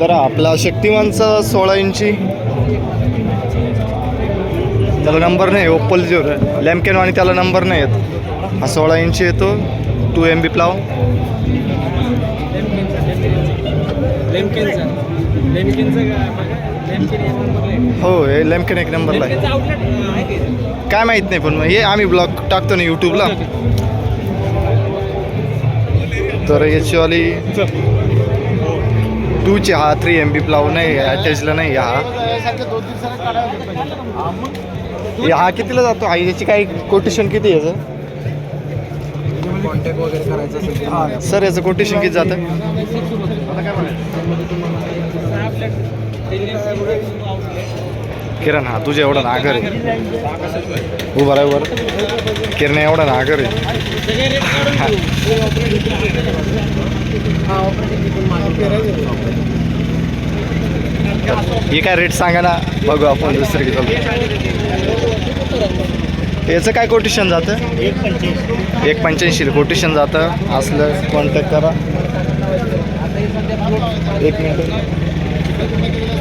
तर आपला शक्तिमानचा सोळा इंची. त्याला नंबर नाही ओप्पल जो लॅम्केन आणि त्याला नंबर नाही येत. हा सोळा इंची येतो. टू एम बी प्लाव. हो हे लॅम्केन एक नंबरला आहे? काय माहीत नाही पण मग हे आम्ही ब्लॉग टाकतो ना यूट्यूबला तर याचीवाली टूचे हा थ्री एम बी प्लाव नाही अटॅचला नाही हा. हे कितीला जातो? हा याची काय कोटेशन किती आहे याचं? कॉन्टॅक्ट वगैरे करायचं असेल तर. सर याचं कोटेशन किती जातं? किरण हा तुझ्या एवढा नागर आहे. उभा राहा वर किरण एवढा नागर आहे. हे काय रेट सांगा ना बघू आपण दुसरं घेतो याचं काय कोटेशन जातं? एक पंच्याऐंशी. कोटेशन जातं. असलं कॉन्टॅक्ट करा. एक मिनिट